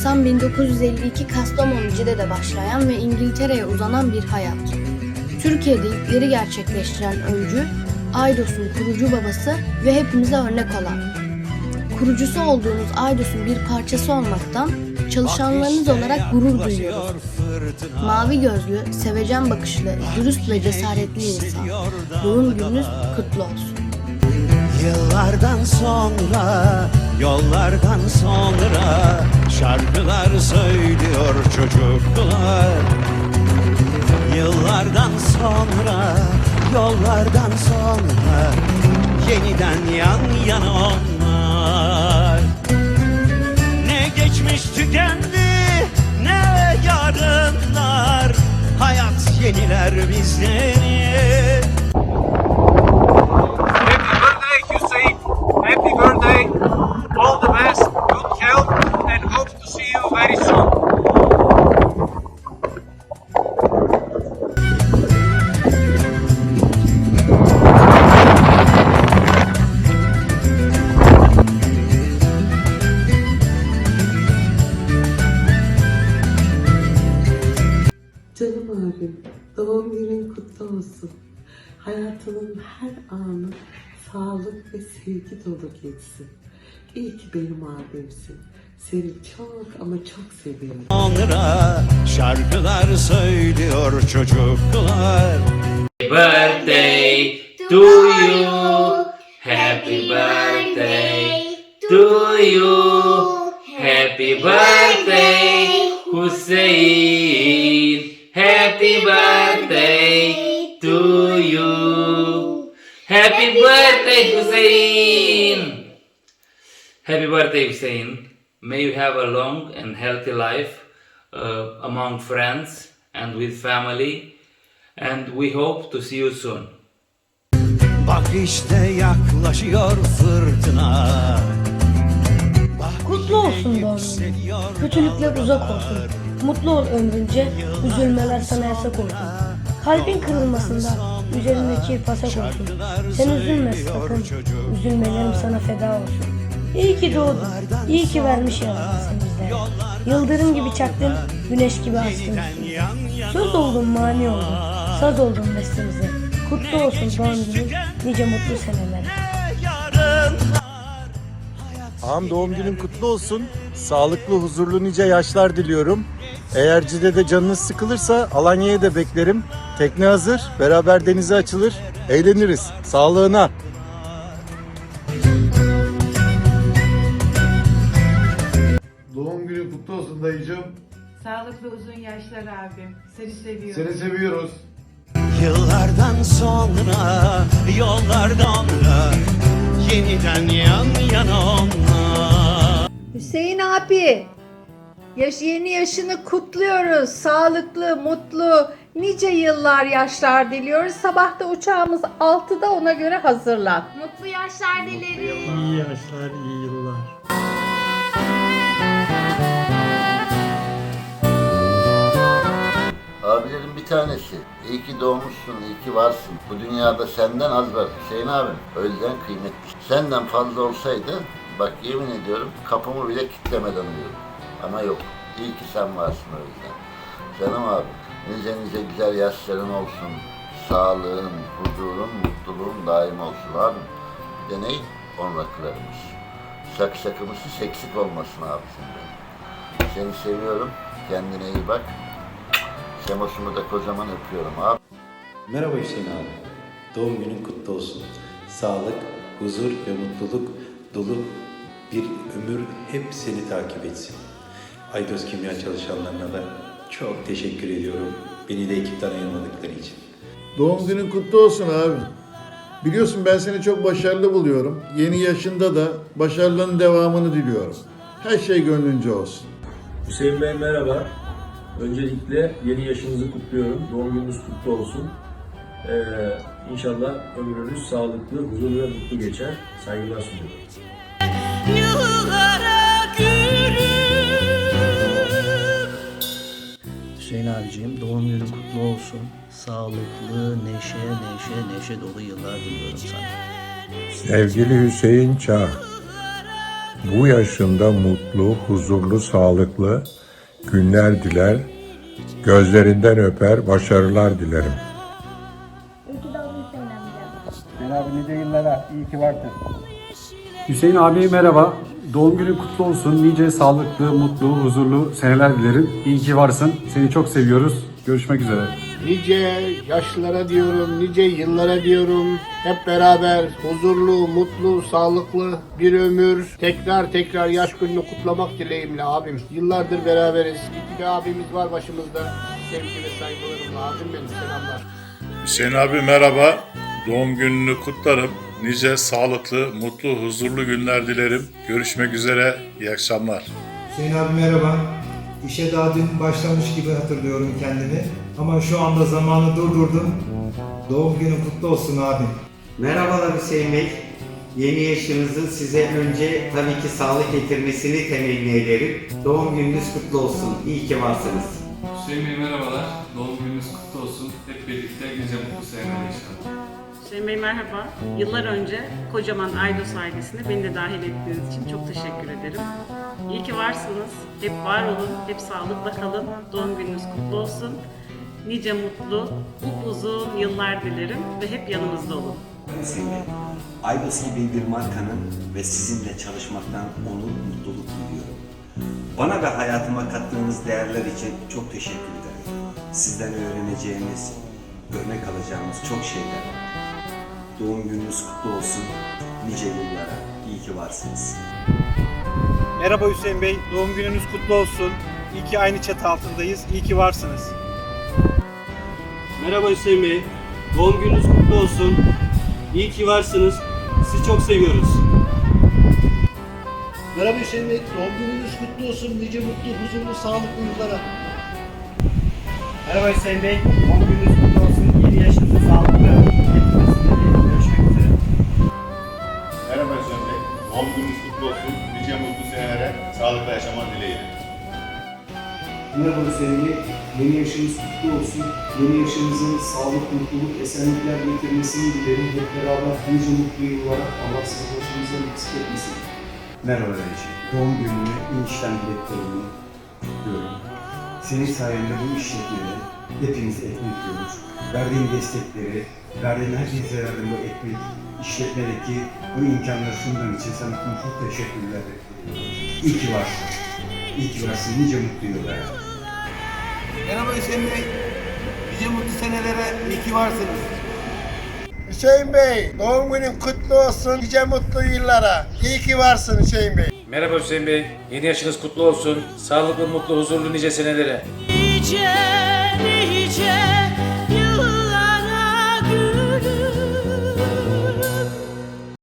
Nisan 1952 Kastamonu Cide'de başlayan ve İngiltere'ye uzanan bir hayat. Türkiye'de ilkleri gerçekleştiren öncü, Aydos'un kurucu babası ve hepimize örnek olan. Kurucusu olduğunuz Aydos'un bir parçası olmaktan çalışanlarınız olarak gurur duyuyoruz. Mavi gözlü, sevecen bakışlı, dürüst ve cesaretli insan. Doğum gününüz kutlu olsun. Yıllardan sonra, yollardan sonra şarkılar söylüyor çocuklar. Yıllardan sonra, yollardan sonra yeniden yan yana onlar. Ne geçmiş tükendi, ne yarınlar. Hayat yeniler bizleri. Olsun. Hayatının her anı sağlık ve sevgi dolu geçsin. İyi ki benim abimsin. Seni çok ama çok seviyorum. Sonra şarkılar söylüyor çocuklar. birthday Happy birthday Hussein. Happy birthday Hussein. May you have a long and healthy life uh, among friends and with family and we hope to see you soon. Bak işte yaklaşıyor fırtına. Kutlu olsun doğum günün. Kötülükler uzak olsun. Mutlu ol ömrünce, üzülmeler sana yasak olsun. Kalbin kırılmasında üzerindeki pasak olsun. Sen üzülme sakın, üzülmelerim sana feda olsun. İyi ki doğdun, iyi ki vermiş bizlere. Yıldırım gibi çaktın, güneş gibi astın. Söz oldun mani oldun, saz oldun bestemize. Kutlu olsun doğum günün, nice mutlu yarınlar. Ağam doğum günün kutlu olsun. Sağlıklı, huzurlu nice yaşlar diliyorum. Eğer Cide'de canınız sıkılırsa Alanya'ya da beklerim. Tekne hazır, beraber denize açılır, eğleniriz. Sağlığına. Doğum günün kutlu olsun dayıcım. Sağlıklı uzun yaşlar abim. Seni seviyorum. Seni seviyoruz. Yıllardan sonra, yollardan da yeniden yan yana onlar. Hüseyin abi, yaş yeni yaşını kutluyoruz. Sağlıklı, mutlu, nice yıllar yaşlar diliyoruz. Sabah da uçağımız 6'da ona göre hazırlan. Mutlu yaşlar dilerim. İyi yaşlar, iyi yıllar. Abilerin bir tanesi. İyi ki doğmuşsun, iyi ki varsın. Bu dünyada senden az var Hüseyin abim. O yüzden kıymetli. Senden fazla olsaydı, bak yemin ediyorum kapımı bile kilitlemeden uyuyorum. Ama yok. İyi ki sen varsın o yüzden. Canım abi, nice güzel yaşların olsun. Sağlığın, huzurun, mutluluğun daim olsun abim. Bir de ney? On rakılarımız. Şak şakımızı eksik olmasın abicim benim. Seni seviyorum. Kendine iyi bak. Semosumu da kocaman öpüyorum abi. Merhaba Hüseyin abi. Doğum günün kutlu olsun. Sağlık, huzur ve mutluluk dolu bir ömür hep seni takip etsin. Aydos Kimya çalışanlarına da çok teşekkür ediyorum. Beni de ekipten ayırmadıkları için. Doğum günün kutlu olsun abi. Biliyorsun ben seni çok başarılı buluyorum. Yeni yaşında da başarıların devamını diliyorum. Her şey gönlünce olsun. Hüseyin Bey merhaba. Öncelikle yeni yaşınızı kutluyorum. Doğum gününüz kutlu olsun. Ee, inşallah ömrünüz sağlıklı, huzurlu ve mutlu geçer. Saygılar sunuyorum. Olsun. Sağlıklı, neşe, neşe, neşe dolu yıllar diliyorum sana. Sevgili Hüseyin Çağ, bu yaşında mutlu, huzurlu, sağlıklı günler diler. Gözlerinden öper, başarılar dilerim. Hüseyin abi merhaba. Doğum günün kutlu olsun. Nice sağlıklı, mutlu, huzurlu seneler dilerim. İyi ki varsın. Seni çok seviyoruz. Görüşmek üzere. Nice yaşlara diyorum, nice yıllara diyorum. Hep beraber huzurlu, mutlu, sağlıklı bir ömür. Tekrar tekrar yaş gününü kutlamak dileğimle abim. Yıllardır beraberiz. İki de abimiz var başımızda. Sevgi ve saygılarımla abim benim selamlar. Hüseyin abi merhaba. Doğum gününü kutlarım. Nice sağlıklı, mutlu, huzurlu günler dilerim. Görüşmek üzere. İyi akşamlar. Hüseyin abi merhaba. İşe daha dün başlamış gibi hatırlıyorum kendimi. Ama şu anda zamanı durdurdum. Doğum günün kutlu olsun abim. Merhabalar Hüseyin Bey. Yeni yaşınızın size önce tabii ki sağlık getirmesini temenni ederim. Doğum gününüz kutlu olsun. İyi ki varsınız. Hüseyin Bey merhabalar. Doğum gününüz kutlu olsun. Hep birlikte nice mutlu seneler inşallah. Hüseyin Bey merhaba. Yıllar önce kocaman Aydos ailesine beni de dahil ettiğiniz için çok teşekkür ederim. İyi ki varsınız. Hep var olun. Hep sağlıkla kalın. Doğum gününüz kutlu olsun. Nice mutlu, uzun yıllar dilerim ve hep yanımızda olun. Aydos gibi bir markanın ve sizinle çalışmaktan onur, mutluluk duyuyorum. Bana ve hayatıma kattığınız değerler için çok teşekkür ederim. Sizden öğreneceğimiz, örnek alacağımız çok şeyler var. Doğum gününüz kutlu olsun, nice yıllara, iyi ki varsınız. Merhaba Hüseyin Bey. Doğum gününüz kutlu olsun. İyi ki aynı çatı altındayız. İyi ki varsınız. Merhaba Hüseyin Bey, doğum gününüz kutlu olsun, iyi ki varsınız, sizi çok seviyoruz. Merhaba Hüseyin Bey. Doğum gününüz kutlu olsun. Nice mutlu, huzurlu, sağlıklı yıllara. Merhaba Hüseyin Bey. Mutluluk, esenlikler getirmesini dilerim. Hep beraber nice mutlu yıllara Allah sizi başımızdan eksik etmesin. Merhaba Recep, doğum gününü inişten dileklerimi kutluyorum. Senin sayende bu işletmede hepimiz ekmek yiyoruz. Verdiğin destekleri, verdiğin her şeyi verdiğin bu ekmek işletmedeki bu imkanları sunduğun için sana çok teşekkürler ediyorum. İyi ki varsın. İyi ki varsın. Nice mutlu yıllara. Merhaba Hüseyin Bey. Nice mutlu senelere iyi ki varsınız. Hüseyin Bey, doğum günün kutlu olsun. Nice mutlu yıllara. İyi ki varsın Hüseyin Bey. Merhaba Hüseyin Bey. Yeni yaşınız kutlu olsun. Sağlıklı, mutlu, huzurlu nice senelere. Nice